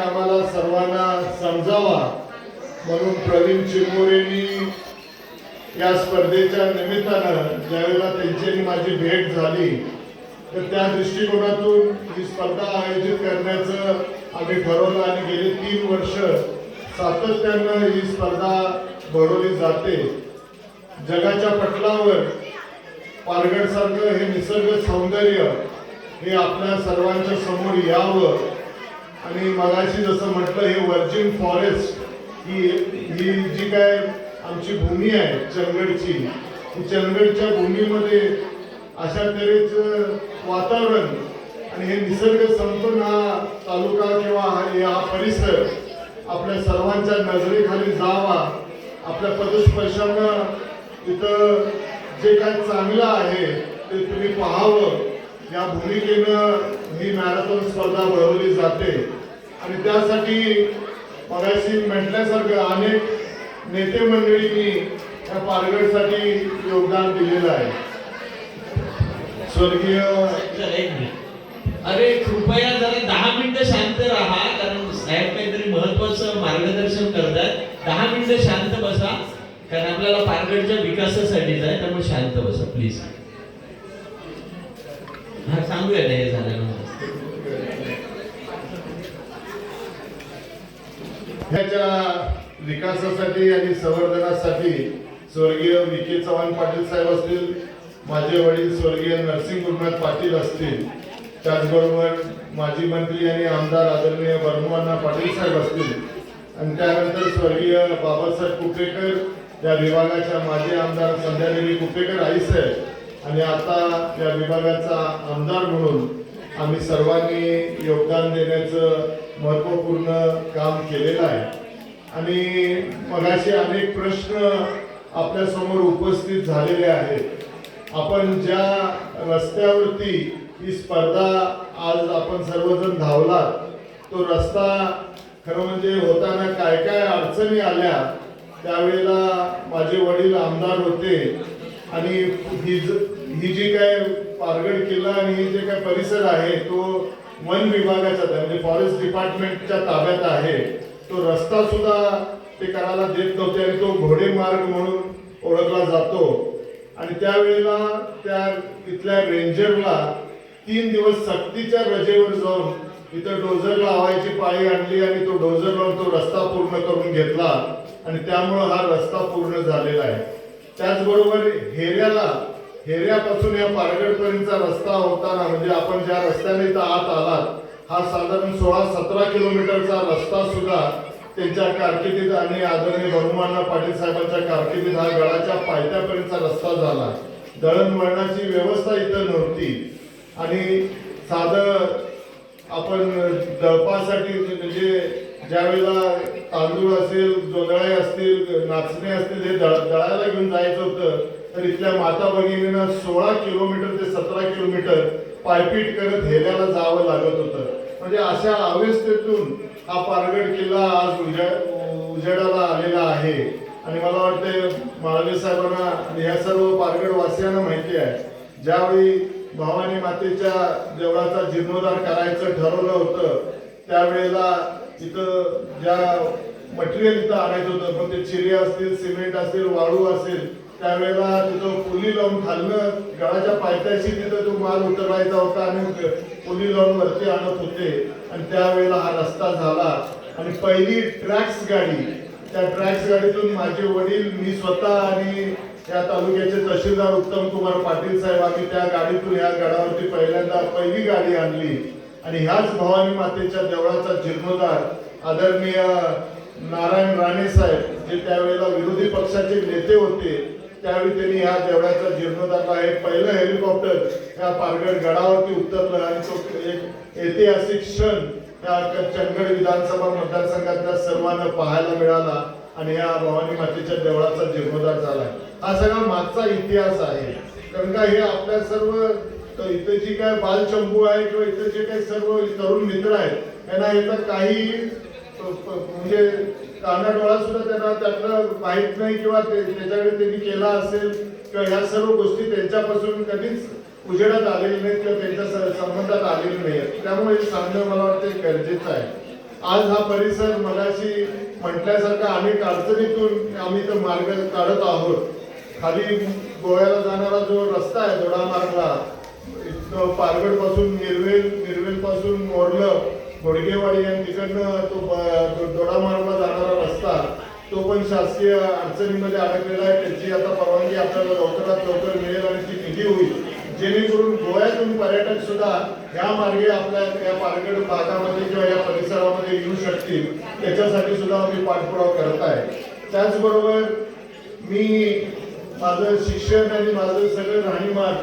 आम्हाला सर्वांना समजावा म्हणून प्रवीण चिरमुरेंनी या स्पर्धेच्या निमित्तानं ज्यावेळेला त्यांची आणि माझी भेट झाली तर त्या दृष्टिकोनातून ही स्पर्धा आयोजित करण्याचं आम्ही ठरवलं आणि गेली तीन वर्ष सातत्यानं ही स्पर्धा भरवली जाते. जगाच्या पटलावर पालघडसारखं हे निसर्ग सौंदर्य हे आपल्या सर्वांच्या समोर यावं. आणि मगाशी जसं म्हटलं हे वर्जिन फॉरेस्ट ही ही जी काय आमची भूमी आहे चंदगडची ही चंदगडच्या भूमीमध्ये अशा तऱ्हेचं वातावरण आणि हे निसर्ग संपन्न हा तालुका किंवा हा परिसर आपल्या सर्वांच्या नजरेखाली जावा आपल्या पदस्पर्शानं तिथं जे काय चांगलं आहे ते तुम्ही पाहावं. या भूमिकेनं ही मॅरेथॉन स्पर्धा भरवली जाते. आणि त्यासाठी मगाशी म्हटल्यासारखं अनेक नेते मंडळींनी या पालघरसाठी योगदान दिलेलं आहे. स्वर्गीय एक अरे कृपया जरा दहा मिनिटं शांत राहा कारण साहेब काहीतरी महत्वाचं मार्गदर्शन करतात. दहा मिनिटं शांत बसा कारण आपल्याला पारगडच्या विकासासाठीच आहे त्यामुळे शांत बसा प्लीज हा सांगूया ना विकासासाठी आणि संवर्धनासाठी स्वर्गीय विखे चव्हाण पाटील साहेब असतील माझे वडील स्वर्गीय नरसिंह गुरुनाथ पाटील असतील त्याचबरोबर माजी मंत्री आणि आमदार आदरणीय बर्मवाना पाटील साहेब असतील आणि त्यानंतर स्वर्गीय बाबासाहेब कुपेकर या विभागाच्या माजी आमदार संध्यादेवी कुपेकर आई साहेब आणि आता या विभागाचा आमदार म्हणून आम्ही सर्वांनी योगदान देण्याचं महत्त्वपूर्ण काम केलेलं आहे. आणि मगाशी अनेक प्रश्न आपल्यासमोर उपस्थित झालेले आहेत. आपण ज्या रस्त्यावरती ही स्पर्धा आज आपण सर्वजण धावलात तो रस्ता खरं म्हणजे होताना काय काय अडचणी आल्या त्यावेळेला माझे वडील आमदार होते. आणि ही ज- ही जी काय पारगड किल्ला आणि जे काय परिसर आहे तो वन विभागाचा म्हणजे फॉरेस्ट डिपार्टमेंटच्या ताब्यात आहे. तो रस्ता सुद्धा ते करायला देत नव्हते आणि तो घोडे मार्ग म्हणून ओळखला जातो. आणि त्यावेळेला त्या तिथल्या रेंजरला तीन दिवस सक्तीच्या रजेवर जाऊन इथं डोझर लावायची पाळी आणली आणि तो डोझर लावून तो रस्ता पूर्ण करून घेतला. आणि त्यामुळं हा रस्ता पूर्ण झालेला आहे. त्याचबरोबर हेऱ्याला हेऱ्यापासून या पारगडपर्यंतचा रस्ता होताना म्हणजे आपण ज्या रस्त्याने इथं आत आलात हा साधारण सोळा सतरा किलोमीटरचा रस्ता सुद्धा त्यांच्या कारकिर्दीत आणि आदरणीय बनुमान्ना पाटील साहेबांच्या कारकिर्दीत हा गडाच्या पायथ्यापर्यंतचा रस्ता झाला. दळणवळणाची व्यवस्था इथं नव्हती. आणि साधं आपण दळपासाठी म्हणजे ज्यावेळेला तांदूळ असेल जोंधळे असतील नाचणे असतील हे दळ दळायला घेऊन जायचं होतं. तर इथल्या माता भगिनीनं सोळा किलोमीटर ते सतरा किलोमीटर पायपीट करत हेल्याला जावं लागत होतं. म्हणजे अशा अवस्थेतून हा पारगड किल्ला आज उजा उजेडाला आलेला आहे. आणि मला वाटते माळवे साहेबांना या ह्या सर्व पारगड वासियांना माहिती आहे. ज्यावेळी भवानी मातेच्या देवळाचा जीर्णोद्धार करायचं ठरवलं होतं त्यावेळेला इथं ज्या मटेरियल इथं आणायचं होतं पण ते चिरे असतील सिमेंट असतील वाळू असेल त्यावेळेला तिथं पुली लावून खालनं गळाच्या पायथ्याशी तिथं तो माल उतरवायचा होता आणि पुली लावून वरती आणत होते. आणि त्यावेळेला हा रस्ता झाला. आणि पहिली ट्रॅक्स गाडी त्या ट्रॅक्स गाडीतून माझे वडील मी स्वतः आणि या तालुक्याचे तहसीलदार उत्तम कुमार पाटील साहेब आम्ही त्या गाडीतून या गडावरती पहिल्यांदा पहिली गाडी आणली. आणि ह्याच भवानी मातेच्या देवळाचा जीर्णोद्धार आदरणीय नारायण राणे साहेब जे त्यावेळेला विरोधी पक्षाचे नेते होते त्यावेळी त्यांनी ह्या देवळाचा जीर्णोद्धार आहे पहिलं हेलिकॉप्टर या पारगड गडावरती उतरलं आणि तो एक ऐतिहासिक क्षण त्या चंदगड विधानसभा मतदारसंघातल्या सर्वांना पाहायला मिळाला आणि या भवानी मातेच्या देवळाचा जीर्णोद्धार झालाय हा सगळा मागचा इतिहास आहे. कारण का हे आपल्या सर्व इथे जी काय बालचंबू आहे किंवा इथे जे काही सर्व तरुण मित्र आहेत यांना याचा काही म्हणजे काना डोळा सुद्धा त्यांना त्यातलं माहीत नाही किंवा त्याच्याकडे त्यांनी केला असेल किंवा ह्या सर्व गोष्टी त्यांच्यापासून कधीच उजेडात आलेली नाहीत किंवा त्यांच्या स- संबंधात नाही नाहीत त्यामुळे सांगणं मला वाटतं गरजेचं आहे. आज हा परिसर मगाशी म्हटल्यासारखा अनेक अडचणीतून आम्ही तर मार्ग काढत आहोत. खाली गोव्याला जाणारा जो रस्ता आहे दोडा मार्गला पारगडपासून निर्वेल निर्वेल पासून मोरलं घोडगेवाडी आणि तिकडनं तो दोडा मार्गला जाणारा रस्ता तो पण शासकीय अडचणीमध्ये अडकलेला आहे. त्याची आता परवानगी आपल्याला लवकरात लवकर मिळेल आणि ती निधी होईल. जेणेकरून गोव्यातून पर्यटक सुद्धा या मार्गे आपल्या या पारगड भागामध्ये किंवा या परिसरामध्ये येऊ शकतील. त्याच्यासाठी सुद्धा आम्ही पाठपुरावा करत आहे. त्याचबरोबर मी माझं शिक्षण आणि माझं सगळं राहणीमान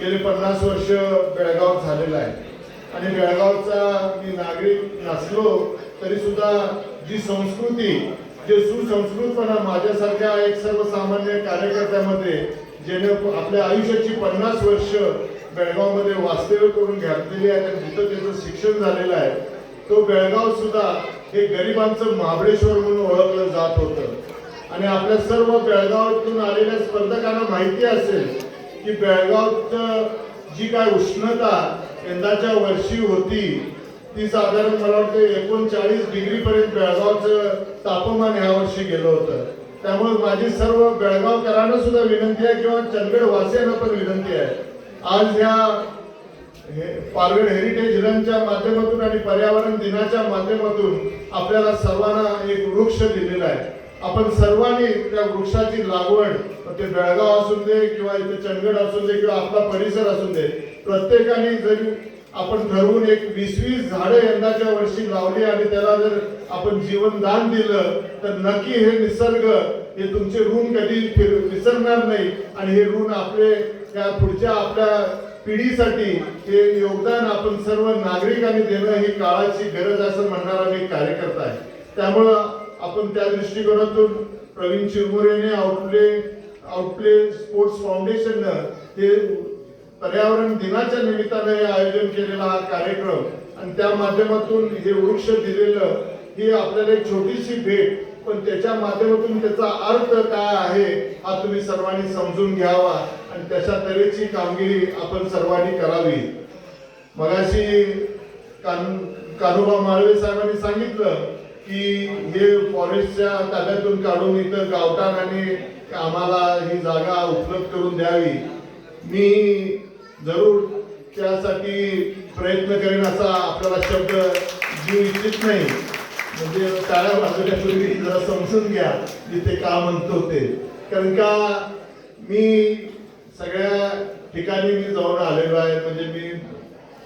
गेले पन्नास वर्ष बेळगाव झालेलं आहे. आणि बेळगावचा मी नागरिक नसलो तरी सुद्धा जी संस्कृती जे सुसंस्कृतपणा माझ्यासारख्या एक सर्वसामान्य कार्यकर्त्यामध्ये ज्याने आपल्या आयुष्याची पन्नास वर्ष बेळगावमध्ये वास्तव्य करून घातलेली आहे आणि जिथं त्याचं शिक्षण झालेलं आहे तो बेळगाव सुद्धा हे गरिबांचं महाबळेश्वर म्हणून ओळखलं जात होतं. आणि आपल्या सर्व बेळगावातून आलेल्या स्पर्धकांना माहिती असेल की बेळगावचं जी काय उष्णता यंदाच्या वर्षी होती ती साधारण मला वाटतं एकोणचाळीस डिग्री पर्यंत बेळगावचं तापमान ह्या वर्षी गेलं होतं. त्यामुळे माझी सर्व बेळगावकरांना सुद्धा विनंती आहे किंवा चंदगड वासियांना पण विनंती आहे. आज ह्या हे हेरिटेज रनच्या माध्यमातून आणि पर्यावरण दिनाच्या माध्यमातून आपल्याला सर्वांना एक वृक्ष दिलेला आहे. आपण सर्वांनी त्या वृक्षाची लागवड ते बेळगाव असून दे किंवा इथे चंदगड असून दे किंवा आपला परिसर असून दे प्रत्येकाने जरी आपण ठरवून एक वीस वीस झाडं यंदाच्या वर्षी लावली आणि त्याला जर आपण जीवनदान दिलं तर नक्की हे निसर्ग हे तुमचे ऋण कधी फिर- विसरणार नाही. आणि हे ऋण आपले त्या पुढच्या आपल्या पिढीसाठी हे योगदान आपण सर्व नागरिकांनी देणं ही काळाची गरज असं म्हणणारा मी कार्यकर्ता आहे. त्यामुळं आपण त्या दृष्टिकोनातून प्रवीण चिरमुरेने आउटले आउटले स्पोर्ट्स फाउंडेशननं हे पर्यावरण दिनाच्या निमित्तानं हे आयोजन केलेला हा कार्यक्रम आणि त्या माध्यमातून हे वृक्ष दिलेलं ही आपल्याला एक छोटीशी भेट पण त्याच्या माध्यमातून त्याचा अर्थ काय आहे हा तुम्ही सर्वांनी समजून घ्यावा आणि त्याच्या तऱ्हेची कामगिरी आपण सर्वांनी करावी. मगाशी कान कान्होबा माळवे साहेबांनी सांगितलं की हे फॉरेस्टच्या ताब्यातून काढून इथं गावठाण आणि आम्हाला ही जागा उपलब्ध करून द्यावी. मी जरूर त्यासाठी प्रयत्न करेन असा आपल्याला शब्द जीव इच्छित नाही. म्हणजे टाळ्या वाजवण्यापूर्वी जरा समजून घ्या मी ते का म्हणतो ते. कारण का मी सगळ्या ठिकाणी मी जाऊन आलेलो आहे. म्हणजे मी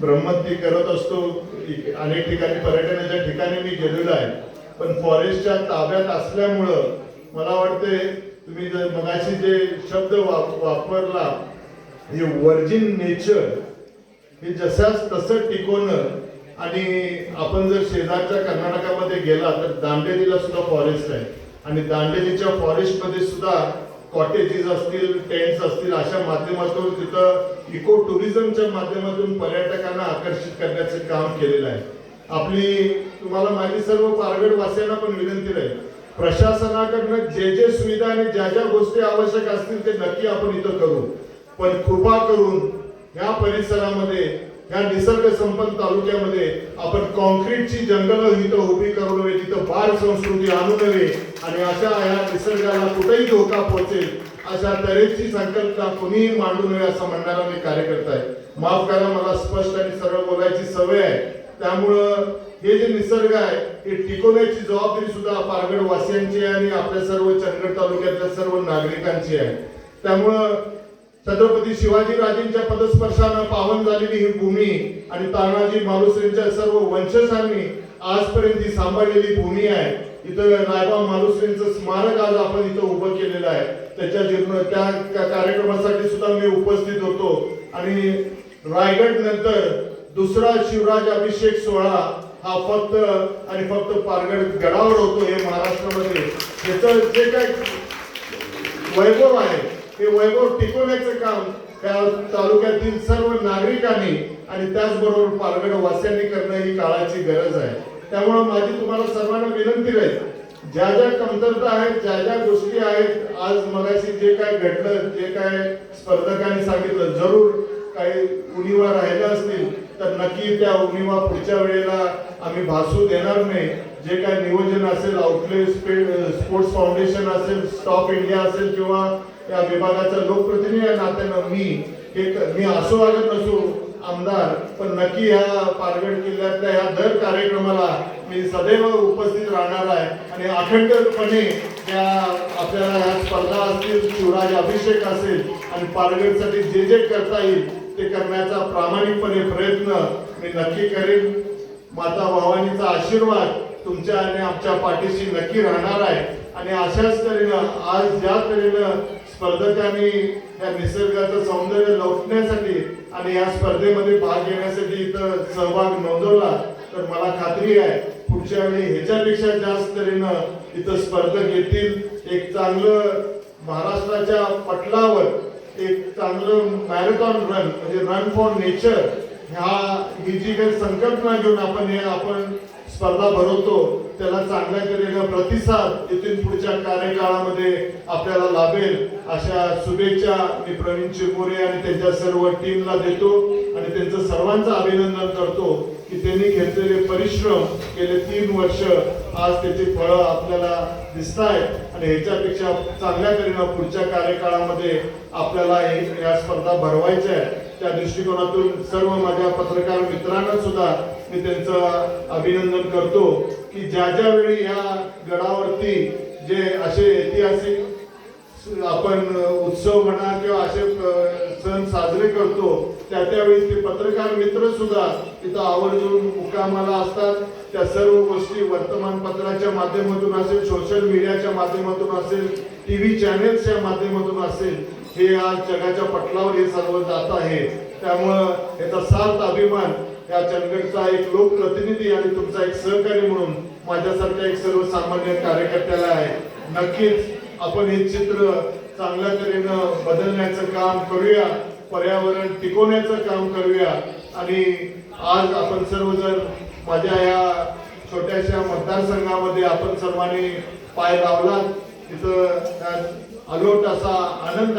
ब्रह्मती करत असतो. अनेक ठिकाणी पर्यटनाच्या ठिकाणी मी गेलेलो आहे. पण फॉरेस्टच्या ताब्यात असल्यामुळं मला वाटते तुम्ही जर मगाशी जे शब्द वाप- वापरला हे वर्जिन नेचर हे जशाच तसं टिकवणं आणि आपण जर शेजारच्या कर्नाटकामध्ये गेला तर दांडेलीला सुद्धा फॉरेस्ट आहे. आणि दांडेलीच्या फॉरेस्टमध्ये सुद्धा कॉटेजेस असतील टेंट्स असतील अशा माध्यमातून तिथं इको टुरिझमच्या माध्यमातून पर्यटकांना आकर्षित करण्याचं काम केलेलं आहे. आपली तुम्हाला माझी सर्व पारगडवासियांना पण विनंती राहील प्रशासनाकडनं जे जे सुविधा आणि ज्या ज्या गोष्टी आवश्यक असतील ते नक्की आपण इथं करू. पण कृपा करून या परिसरामध्ये या निसर्ग संपन्न तालुक्यामध्ये आपण कॉन्क्रीटची जंगल इथं उभी करू नये तिथं बार संस्कृती आणू नये आणि अशा या निसर्गाला कुठेही धोका पोहोचेल अशा तऱ्हेची संकल्पना कुणीही मांडू नये असं म्हणणारा मी कार्यकर्ता आहे. माफ करा मला स्पष्ट आणि सरळ बोलायची सवय आहे. त्यामुळं हे जे निसर्ग आहे हे टिकवण्याची जबाबदारी सुद्धा पारगड वासियांची आहे आणि आपल्या सर्व चंदगड तालुक्यातल्या सर्व नागरिकांची आहे. त्यामुळं छत्रपती शिवाजी राजेंच्या पदस्पर्शानं पावन झालेली ही भूमी आणि तानाजी मालुसरेंच्या सर्व वंशजांनी आजपर्यंत ही सांभाळलेली भूमी आहे. इथं रायबा मालुसरेंचं स्मारक आज आपण इथं उभं केलेलं आहे. त्याच्या जीर्ण त्या त्या कार्यक्रमासाठी सुद्धा मी उपस्थित होतो. आणि रायगड नंतर दुसरा शिवराज अभिषेक सोहळा हा फक्त आणि फक्त पारगड गडावर होतो हे महाराष्ट्रामध्ये. त्याचं जे काय वैभव आहे हे वैभव टिकवण्याचं काम त्या तालुक्यातील सर्व नागरिकांनी आणि त्याचबरोबर पालघर वास्यांनी करणं ही काळाची गरज आहे. त्यामुळे माझी तुम्हाला सर्वांना विनंती राहील ज्या ज्या कमतरता आहेत ज्या ज्या गोष्टी आहेत आज मगाशी जे काय घडलं जे काय स्पर्धकांनी सांगितलं जरूर काही उणीवा राहिल्या असतील तर नक्की त्या उणीवा पुढच्या वेळेला आम्ही भासू देणार नाही. जे काय नियोजन असेल आउटले स्पोर्ट्स फाउंडेशन असेल स्टॉप इंडिया असेल किंवा या विभागाचा लोकप्रतिनिधी या नात्यानं मी हे मी असो वागत नसो आमदार पण नक्की ह्या पालघर किल्ल्यातल्या ह्या दर कार्यक्रमाला मी सदैव उपस्थित राहणार आहे. आणि अखंडपणे त्या आपल्याला ह्या स्पर्धा असतील शिवराज अभिषेक असेल आणि पालघरसाठी जे जे करता येईल ते करण्याचा प्रामाणिकपणे प्रयत्न मी नक्की करेन. माता भवानीचा आशीर्वाद तुमच्या आणि आमच्या पाठीशी नक्की राहणार आहे. आणि अशाच तऱ्हेनं आज ज्या तऱ्हेनं स्पर्धकांनी या निसर्गाचं सौंदर्य लोटण्यासाठी आणि या स्पर्धेमध्ये भाग घेण्यासाठी इथं सहभाग नोंदवला तर मला खात्री आहे पुढच्या वेळी ह्याच्यापेक्षा जास्त तऱ्हेनं इथं स्पर्धक येतील. एक चांगलं महाराष्ट्राच्या पटलावर एक चांगलं मॅरेथॉन रन म्हणजे रन फॉर नेचर ह्या ही जी काही संकल्पना घेऊन आपण हे आपण स्पर्धा भरवतो त्याला चांगल्या तऱ्हेनं प्रतिसाद इथून पुढच्या कार्यकाळामध्ये आपल्याला लाभेल. अशा शुभेच्छा मी प्रवीण चिरमुरे आणि त्यांच्या सर्व टीमला देतो आणि त्यांचं सर्वांचं अभिनंदन करतो की त्यांनी घेतलेले परिश्रम गेले तीन वर्ष आज त्याची फळं आपल्याला दिसत आहेत आणि ह्याच्यापेक्षा चांगल्या तऱ्हेनं पुढच्या कार्यकाळामध्ये आपल्याला या स्पर्धा भरवायच्या आहेत. त्या दृष्टिकोनातून सर्व माझ्या पत्रकार मित्रांना सुद्धा मी त्यांचं अभिनंदन करतो की ज्या ज्या वेळी या गडावरती जे असे ऐतिहासिक आपण उत्सव म्हणा किंवा असे सण साजरे करतो त्या त्यावेळी ते पत्रकार मित्र सुद्धा तिथं आवर्जून मुकामाला असतात. त्या सर्व गोष्टी वर्तमानपत्राच्या माध्यमातून असेल सोशल मीडियाच्या माध्यमातून असेल टीव्ही चॅनेल्सच्या माध्यमातून असेल हे आज जगाच्या पटलावर हे सर्व जात आहे. त्यामुळं याचा सार्थ अभिमान या चंदगडचा एक लोकप्रतिनिधी आणि तुमचा एक सहकारी म्हणून माझ्यासारख्या एक सर्वसामान्य कार्यकर्त्याला आहे. नक्कीच आपण हे चित्र चांगल्या तऱ्हेनं बदलण्याचं काम करूया पर्यावरण टिकवण्याचं काम करूया. आणि आज आपण सर्वजण माझ्या या छोट्याशा मतदारसंघामध्ये आपण सर्वांनी पाय लावला तिथं त्यात अलोट असा आनंद